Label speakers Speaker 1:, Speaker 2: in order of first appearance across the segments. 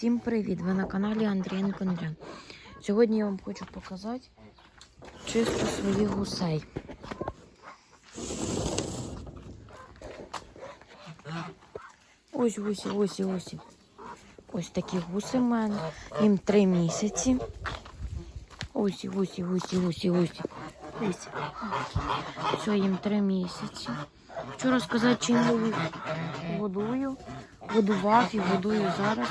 Speaker 1: Всім привіт! Ви на каналі Андріан. Сьогодні я вам хочу показати чисто своїх гусей. Ось гусі, ось, ось. Ось такі гуси в мене. Їм три місяці. Ось, ось, ось, ось, ось. Ось. Все, їм три місяці. Хочу розказати, чим годую. Годував і годую зараз.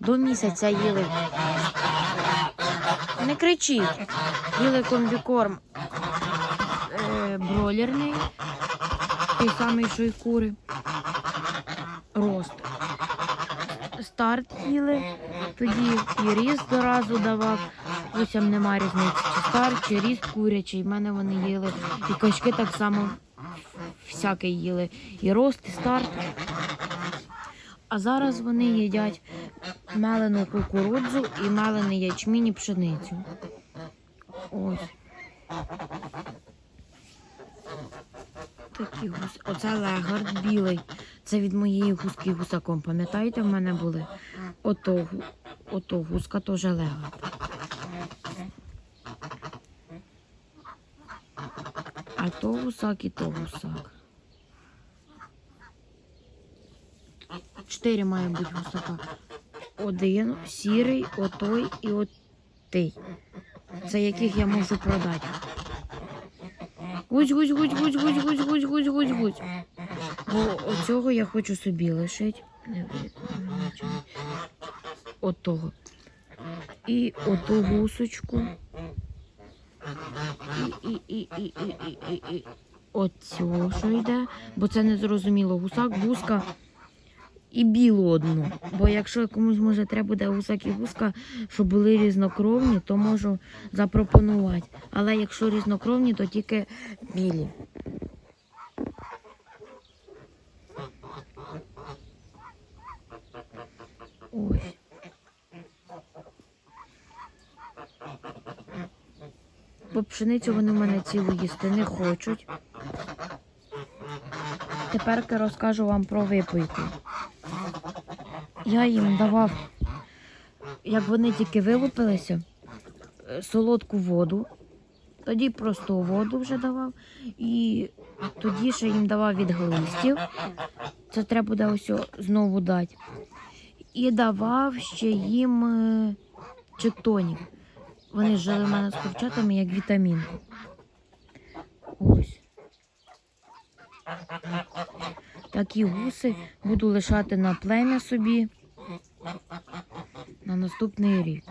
Speaker 1: До місяця їли. Не кричіть. Їли комбікорм е, бройлерний. Той самий, що й кури. Рост. Старт їли. Тоді і ріст доразу давав. Гусям нема різниці, чи старт, чи ріст курячий. В мене вони їли. І качки так само всяке їли. І рост, і старт. А зараз вони їдять мелену кукурудзу і мелений ячмінь і пшеницю. Ось. Такі гуси. Оце легард білий. Це від моєї гуски гусаком. Пам'ятаєте, в мене були? Ото, ото гуска теж легард. А то гусак і то гусак. Чотири має бути гусака. Один сірий, отой і отий. Це яких я можу продати. Гусь, гусь, гусь, гусь, гусь, гусь, гусь, гусь, гусь, гусь. Бо оцього я хочу собі лишити. Не видно, нічого. І оту гусочку. І, і, і, і, і, і, і. Оцього, що йде, бо це не зрозуміло. Гусак, гуска і білу одну. Бо якщо комусь може треба буде гусак і гуска, щоб були різнокровні, то можу запропонувати. Але якщо різнокровні, то тільки білі. Ось. Бо пшеницю вони в мене цілу їсти не хочуть. Тепер розкажу вам про випийку. Я їм давав, як вони тільки вилупилися, е, солодку воду, тоді просту воду вже давав, і тоді ще їм давав від глистів. Це треба буде ось знову дати. І давав ще їм е, чектонік. Вони жили в мене з курчатами як вітамін. Ось. Такі гуси буду лишати на плем'я собі на наступний рік.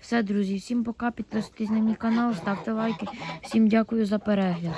Speaker 1: Все, друзі, всім пока. Підписуйтесь на мій канал, ставте лайки. Всім дякую за перегляд.